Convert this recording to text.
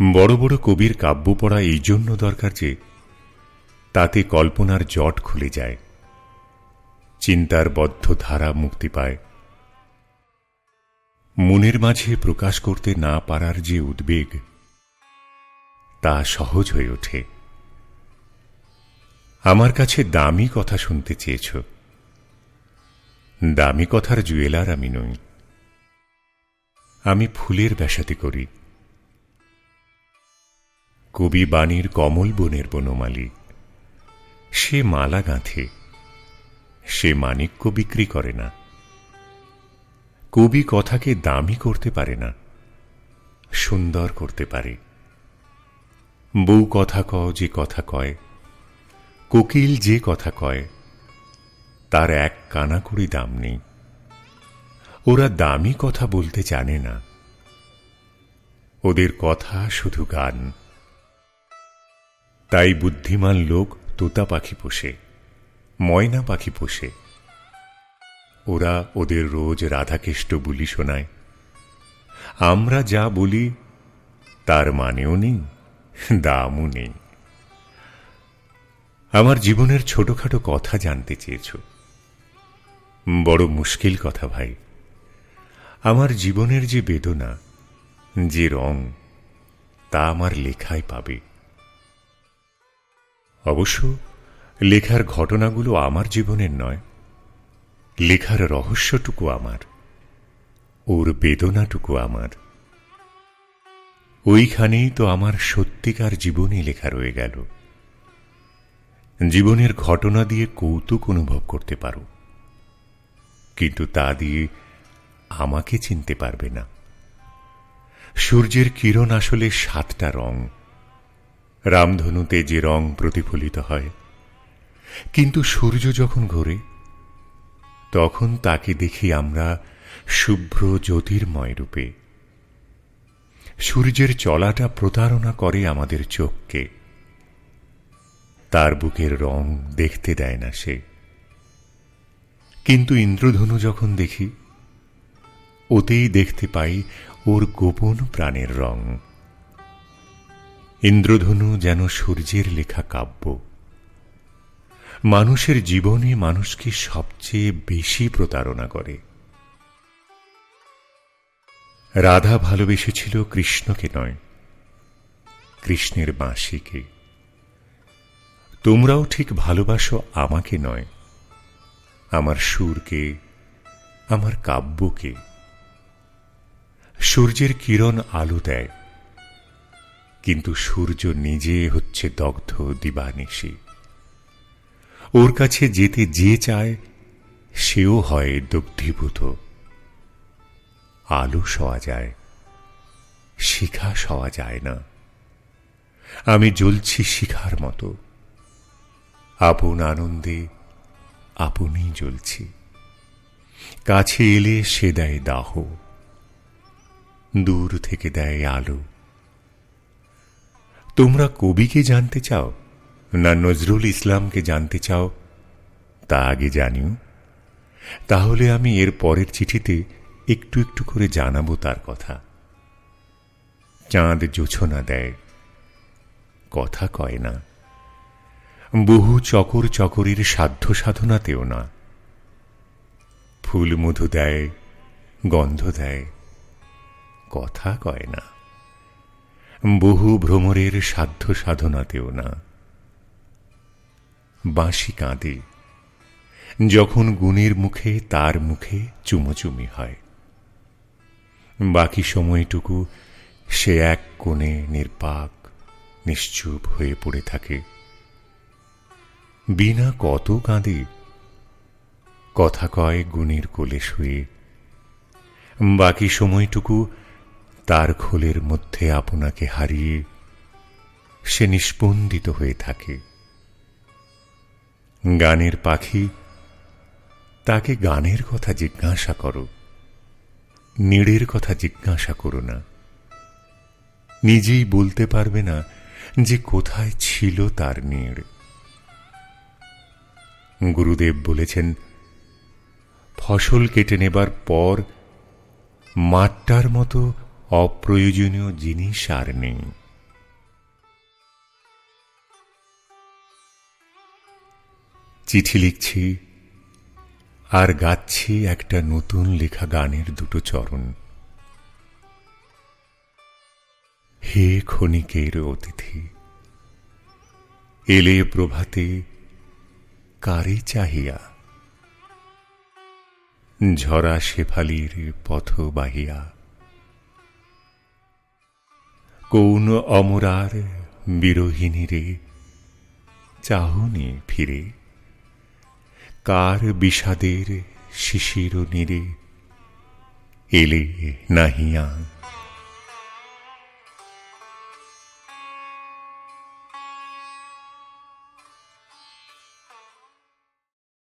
বড় বড় কবির কাব্য পড়া এই জন্য দরকার যে, তাতে কল্পনার জট খুলে যায়, চিন্তার বদ্ধ ধারা মুক্তি পায়। মনের মাঝে প্রকাশ করতে না পারার যে উদ্বেগ, তা সহজ হয়ে ওঠে। আমার কাছে দামি কথা শুনতে চেয়েছ। দামি কথার জুয়েলার আমি নই। আমি ফুলের ব্যাসাতি করি। কবি বাণীর কমল বনের বনমালী। সে মালা গাঁথে, সে মানিক্য বিক্রি করে না। কবি কথাকে দামি করতে পারে না, সুন্দর করতে পারে। বউ কথা ক যে কথা কয়, কোকিল যে কথা কয়, তার এক কানা করি দাম নেই। ওরা দামি কথা বলতে জানে না। ওদের কথা শুধু গান। তাই বুদ্ধিমান লোক তোতা পাখি পোষে, ময়না পাখি পোষে। ওরা ওদের রোজ রাধাকেষ্ট বলি শোনায়। আমরা যা বলি, তার মানেও নেই, দামও নেই। আমার জীবনের ছোটখাটো কথা জানতে চেয়েছ। বড় মুশকিল কথা ভাই। আমার জীবনের যে বেদনা, যে রং, তা আমার লেখায় পাবে। অবশ্য লেখার ঘটনাগুলো আমার জীবনের নয়, লেখার রহস্যটুকু আমার, ওর বেদনাটুকু আমার। ওইখানেই তো আমার সত্যিকার জীবনই লেখা রয়ে গেল। জীবনের ঘটনা দিয়ে কৌতুক অনুভব করতে পারো, কিন্তু তা দিয়ে আমাকে চিনতে পারবে না। সূর্যের কিরণ আসলে সাতটা রং রামধনুতে যে রং প্রতিফলিত হয়। কিন্তু সূর্য যখন ঘোরে, তখন তাকে দেখি আমরা শুভ্র জ্যোতির্ময় রূপে। সূর্যের চলাটা প্রতারণা করে আমাদের চোখকে। তার বুকের রং দেখতে দেয় না সে। কিন্তু ইন্দ্রধনু যখন দেখি, ওতেই দেখতে পাই ওর গোপন প্রাণের রং। ইন্দ্রধনু যেন সূর্যের লেখা কাব্য। মানুষের জীবনে মানুষকে সবচেয়ে বেশি প্রতারণা করে। রাধা ভালোবেসেছিল কৃষ্ণকে নয়, কৃষ্ণের বাঁশিকে। তোমরাও ঠিক ভালোবাসো আমাকে নয়, আমার সুরকে, আমার কাব্যকে। সূর্যের কিরণ আলো দেয় কিন্তু সূর্য নিজে হচ্ছে দগ্ধ দিবানিশি। ওর কাছে যেতে যে চায়, সেও হয় দগ্ধীভূত। আলো সওয়া যায়, শিখা সওয়া যায় না। আমি জ্বলছি শিখার মতো। আপন আনন্দে আপনি জ্বলছি। কাছে এলে সে দেয় দাহ। দূর থেকে দেয় আলো। তোমরা কবিকে জানতে চাও, না নজরুল ইসলামকে জানতে চাও, তা আগে জানিও। তাহলে আমি এর পরের চিঠিতে একটু একটু করে জানাব তার কথা। চাঁদ জোছনা দেয়, কথা কয় না। বহু চকর চকরের সাধ্য সাধনাতেও না। ফুল মধু দেয়, গন্ধ দেয়, কথা কয় না। বহু ভ্রমরের সাধ্য সাধনাতেও না। বাঁশি কাঁদে, যখন গুণের মুখে তার মুখে চুমোচুমি হয়। বাকি সময়টুকু সে এক কোণে নির্পাক নিশ্চুপ হয়ে পড়ে থাকে। বিনা কত কাঁদে, কথা কয় গুণের কোলে শুয়ে। বাকি সময়টুকু তার খোলের মধ্যে আপনাকে হারিয়ে সে নিষ্পন্দিত হয়ে থাকে। গানের পাখি তাকে গানের কথা জিজ্ঞাসা করো, নীড়ের কথা জিজ্ঞাসা করো না। নিজেই বলতে পারবে না যে কোথায় ছিল তার নীড়। গুরুদেব বলেছেন, ফসল কেটে নেবার পর মাঠটার মতো অপ্রয়োজনীয় জিনিস আর নেই। চিঠি লিখছি আর গাচ্ছি একটা নতুন লেখা গানের দুটো চরণ। হে ক্ষণিকের অতিথি, এলে প্রভাতে কারে চাহিয়া? ঝরা শেফালির পথ বাহিয়া। কোন অমরার বিরোহিণী রে চাহনি ফিরে। কার বিষাদের শিশির নিরে এলে নাহিয়া